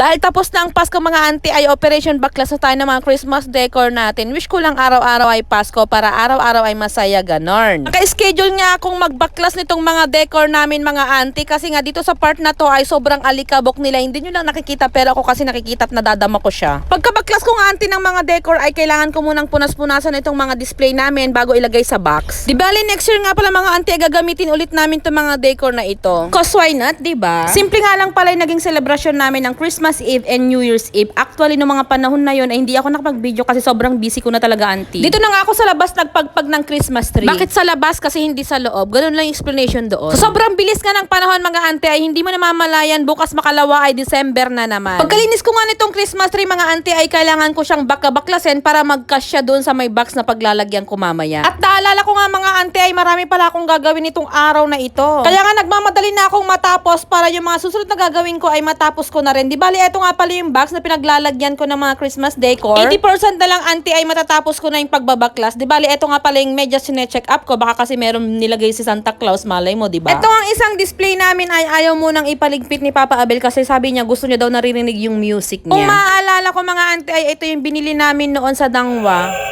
Dahil tapos na ang Pasko mga auntie ay Operation Baklas na tayo ng mga Christmas decor natin. Wish ko lang araw-araw ay Pasko para araw-araw ay masaya ganon. Naka-schedule nga akong magbaklas nitong mga decor namin mga auntie kasi nga dito sa part na to ay sobrang alikabok nila. Hindi nyo lang nakikita pero ako kasi nakikita at nadadama ko siya. Pagkabaklas ko nga auntie ng mga decor ay kailangan ko munang punas-punasan itong mga display namin bago ilagay sa box. Di bali next year nga pala mga auntie gagamitin ulit namin itong mga decor na ito. Cause why not, di ba? Simple nga lang pala yung naging celebration namin ng Christmas Eve and New Year's Eve. Actually, no mga panahon na yon ay hindi ako nakapag-video kasi sobrang busy ko na talaga, auntie. Dito na nga ako sa labas nagpagpag ng Christmas tree. Bakit sa labas kasi hindi sa loob? Ganun lang yung explanation doon. So, sobrang bilis nga ng panahon mga auntie ay hindi mo namamalayan bukas makalawa ay December na naman. Pagkalinis ko nga nitong Christmas tree mga auntie ay kailangan ko siyang bakabaklasin para magkasya doon sa may box na paglalagyan ko mamaya. At naalala ko nga mga auntie ay marami pala akong gagawin itong araw na ito. Kaya nga nagmamadali na akong matapos para yung mga susunod na gagawin ko ay matapos ko na rin. Di bali, eto nga pala yung box na pinaglalagyan ko ng mga Christmas decor. 80% na lang auntie ay matatapos ko na yung pagbabaklas. Di bali, eto nga pala yung medyas sine-check up ko. Baka kasi meron nilagay si Santa Claus, malay mo, di ba? Ito ang isang display namin ay ayaw mo nang ipaligpit ni Papa Abel kasi sabi niya gusto niya daw naririnig yung music niya. Kung maaalala ko mga auntie ay ito yung binili namin noon sa Dangwa.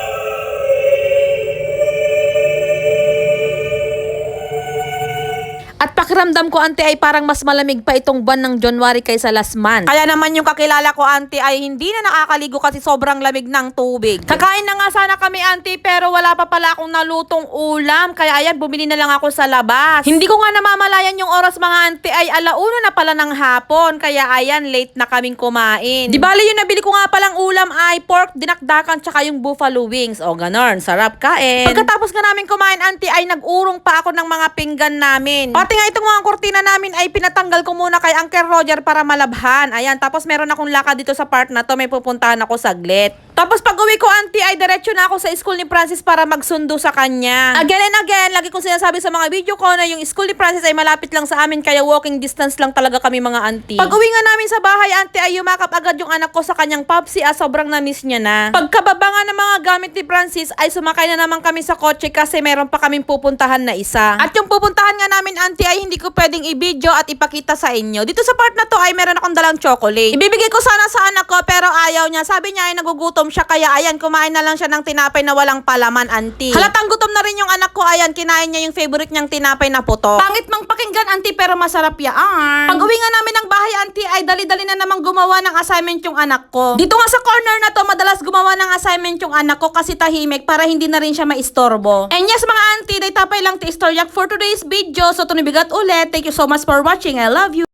Pakiramdam ko, ante, ay parang mas malamig pa itong buwan ng January kaysa last month. Kaya naman yung kakilala ko, ante, ay hindi na nakakaligo kasi sobrang lamig ng tubig. Kakain na nga sana kami, ante, pero wala pa pala akong nalutong ulam. Kaya ayan, bumili na lang ako sa labas. Hindi ko nga namamalayan yung oras mga ante ay alauna na pala ng hapon. Kaya ayan, late na kaming kumain. Di bali yung nabili ko nga palang ulam ay pork, dinakdakan, tsaka yung buffalo wings. O ganon, sarap kain. Pagkatapos nga namin kumain, ante, ay nag-urong pa ako ng mga pinggan namin. Pati nga itong mga kurtina namin ay pinatanggal ko muna kay Uncle Roger para malabhan. Ayan, tapos meron akong lakad dito sa part na to, may pupuntahan ako saglit. Tapos pag uwi ko, auntie, ay diretso na ako sa school ni Francis para magsundo sa kanya. Again and again, lagi kong sinasabi sa mga video ko na yung school ni Francis ay malapit lang sa amin, kaya walking distance lang talaga kami mga auntie. Pag uwi nga namin sa bahay, auntie, ay yumakap agad yung anak ko sa kanyang popsi, ah, sobrang na-miss niya na. Pagkababa nga ng mga gamit ni Francis, ay sumakay na naman kami sa kotse kasi meron pa kaming pupuntahan na isa. At yung pupuntahan nga namin, auntie, ay hindi ko pwedeng i-video at ipakita sa inyo. Dito sa part na to ay meron akong dalang chocolate. Ibibigay ko sana sa anak ko pero ayaw niya. Sabi niya ay nagugutom siya kaya ayan kumain na lang siya ng tinapay na walang palaman, auntie. Halatang gutom na rin yung anak ko. Ayan, kinain niya yung favorite niyang tinapay na puto. Pangit mang pakinggan, auntie, pero masarap yaan. Pag uwi nga namin ng bahay, auntie, ay dali-dali na namang gumawa ng assignment yung anak ko. Dito nga sa corner na to, madalas gumawa ng assignment yung anak ko kasi tahimik para hindi na rin siya maistorbo. And yes, mga auntie, tapay lang ti istoryak for today's video. So, tunibigat ulit. Thank you so much for watching. I love you.